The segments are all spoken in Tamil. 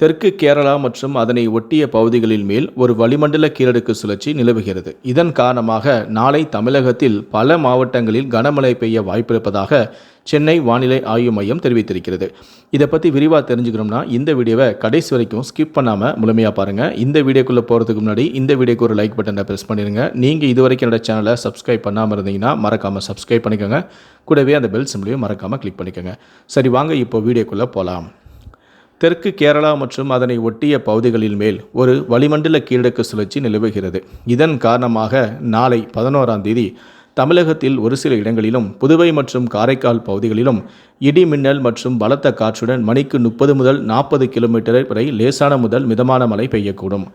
தெற்கு கேரளா மற்றும் அதனை ஒட்டிய பகுதிகளில் மேல் ஒரு வளிமண்டல கீழடுக்கு சுழற்சி நிலவுகிறது. இதன் காரணமாக நாளை தமிழகத்தில் பல மாவட்டங்களில் கனமழை பெய்ய வாய்ப்பிருப்பதாக சென்னை வானிலை ஆய்வு மையம் தெரிவித்திருக்கிறது. இதை பற்றி விரிவாக தெரிஞ்சுக்கணும்னா இந்த வீடியோவை கடைசி வரைக்கும் ஸ்கிப் பண்ணாமல் முழுமையாக பாருங்கள் இந்த வீடியோக்குள்ளே போகிறதுக்கு முன்னாடி இந்த வீடியோக்கு ஒரு லைக் பட்டனை ப்ரெஸ் பண்ணிடுங்க நீங்கள் இது வரைக்கும் என்னோட சேனலை சப்ஸ்கிரைப் பண்ணாமல் இருந்தீங்கன்னா மறக்காமல் சப்ஸ்கிரைப் பண்ணிக்கோங்க. கூடவே அந்த பெல் சிம்லையும் மறக்காமல் கிளிக் பண்ணிக்கோங்க. சரி வாங்க இப்போ வீடியோக்குள்ளே போகலாம் தெற்கு கேரளா மற்றும் அதனை ஒட்டிய பகுதிகளில் மேல் ஒரு வளிமண்டல கீழடுக்கு சுழற்சி நிலவுகிறது. இதன் காரணமாக நாளை பதினோராம் தேதி தமிழகத்தில் ஒரு சில இடங்களிலும் புதுவை மற்றும் காரைக்கால் பகுதிகளிலும் இடி மின்னல் மற்றும் பலத்த காற்றுடன் மணிக்கு முப்பது முதல் நாற்பது கிலோமீட்டர் வரை லேசான முதல் மிதமான மழை பெய்யக்கூடும்.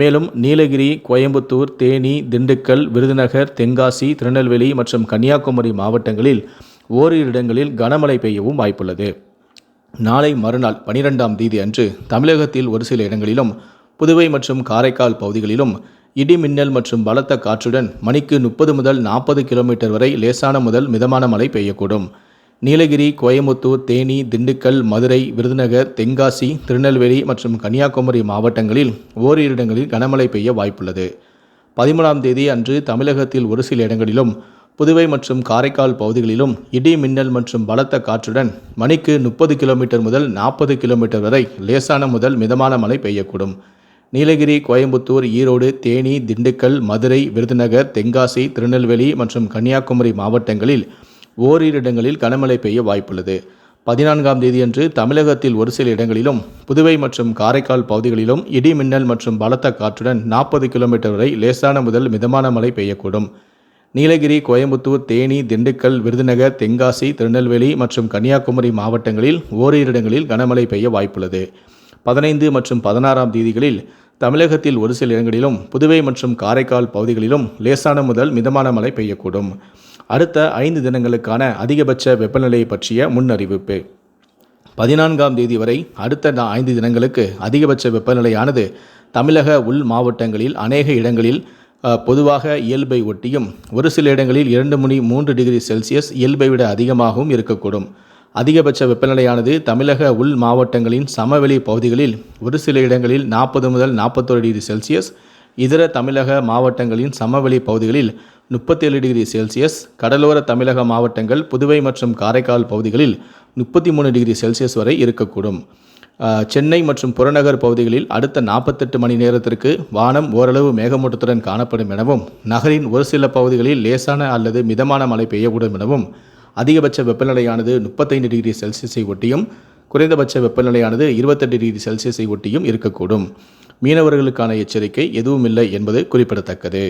மேலும் நீலகிரி கோயம்புத்தூர் தேனி திண்டுக்கல் விருதுநகர் தென்காசி திருநெல்வேலி மற்றும் கன்னியாகுமரி மாவட்டங்களில் ஓரிரு இடங்களில் கனமழை பெய்யவும் வாய்ப்புள்ளது. நாளை மறுநாள் பனிரெண்டாம் தேதி அன்று தமிழகத்தில் ஒரு சில இடங்களிலும் புதுவை மற்றும் காரைக்கால் பகுதிகளிலும் இடி மின்னல் மற்றும் பலத்த காற்றுடன் மணிக்கு முப்பது முதல் நாற்பது கிலோமீட்டர் வரை லேசான முதல் மிதமான மழை பெய்யக்கூடும். நீலகிரி கோயமுத்தூர் தேனி திண்டுக்கல் மதுரை விருதுநகர் தென்காசி திருநெல்வேலி மற்றும் கன்னியாகுமரி மாவட்டங்களில் ஓரிரு இடங்களில் கனமழை பெய்ய வாய்ப்புள்ளது. பதிமூணாம் தேதி அன்று தமிழகத்தில் ஒரு சில இடங்களிலும் புதுவை மற்றும் காரைக்கால் பகுதிகளிலும் இடி மின்னல் மற்றும் பலத்த காற்றுடன் மணிக்கு முப்பது கிலோமீட்டர் முதல் நாற்பது கிலோமீட்டர் வரை லேசான முதல் மிதமான மழை பெய்யக்கூடும். நீலகிரி கோயம்புத்தூர் ஈரோடு தேனி திண்டுக்கல் மதுரை விருதுநகர் தென்காசி திருநெல்வேலி மற்றும் கன்னியாகுமரி மாவட்டங்களில் ஓரிரு இடங்களில் கனமழை பெய்ய வாய்ப்புள்ளது. பதினான்காம் தேதியன்று தமிழகத்தில் ஒரு சில இடங்களிலும் புதுவை மற்றும் காரைக்கால் பகுதிகளிலும் இடி மின்னல் மற்றும் பலத்த காற்றுடன் நாற்பது கிலோமீட்டர் வரை லேசான முதல் மிதமான மழை பெய்யக்கூடும். நீலகிரி கோயம்புத்தூர் தேனி திண்டுக்கல் விருதுநகர் தென்காசி திருநெல்வேலி மற்றும் கன்னியாகுமரி மாவட்டங்களில் ஓரிரு இடங்களில் கனமழை பெய்ய வாய்ப்புள்ளது. பதினைந்து மற்றும் பதினாறாம் தேதிகளில் தமிழகத்தில் ஒரு சில இடங்களிலும் புதுவை மற்றும் காரைக்கால் பகுதிகளிலும் லேசான முதல் மிதமான மழை பெய்யக்கூடும். அடுத்த ஐந்து தினங்களுக்கான அதிகபட்ச வெப்பநிலை பற்றிய முன்னறிவிப்பு. பதினான்காம் தேதி வரை அடுத்த நா- ஐந்து தினங்களுக்கு அதிகபட்ச வெப்பநிலையானது தமிழக உள் மாவட்டங்களில் அநேக இடங்களில் பொதுவாக இயல்பை ஒட்டியும் ஒரு சில இடங்களில் இரண்டு மணி மூன்று டிகிரி செல்சியஸ் இயல்பை விட அதிகமாகவும் இருக்கக்கூடும். அதிகபட்ச வெப்பநிலையானது தமிழக உள் மாவட்டங்களின் சமவெளி பகுதிகளில் ஒரு சில இடங்களில் நாற்பது முதல் நாற்பத்தோரு டிகிரி செல்சியஸ் இதர தமிழக மாவட்டங்களின் சமவெளி பகுதிகளில் முப்பத்தேழு டிகிரி செல்சியஸ் கடலோர தமிழக மாவட்டங்கள் புதுவை மற்றும் காரைக்கால் பகுதிகளில் முப்பத்தி மூணு டிகிரி செல்சியஸ் வரை இருக்கக்கூடும். சென்னை மற்றும் புறநகர் பகுதிகளில் அடுத்த நாற்பத்தெட்டு மணி நேரத்திற்கு வானம் ஓரளவு மேகமூட்டத்துடன் காணப்படும் எனவும் நகரின் ஒரு சில பகுதிகளில் லேசான அல்லது மிதமான மழை பெய்யக்கூடும் எனவும் அதிகபட்ச வெப்பநிலையானது முப்பத்தைந்து டிகிரி செல்சியஸை ஒட்டியும் குறைந்தபட்ச வெப்பநிலையானது இருபத்தெட்டு டிகிரி செல்சியஸை ஒட்டியும் இருக்கக்கூடும். மீனவர்களுக்கான எச்சரிக்கை எதுவும் இல்லை என்பது குறிப்பிடத்தக்கது.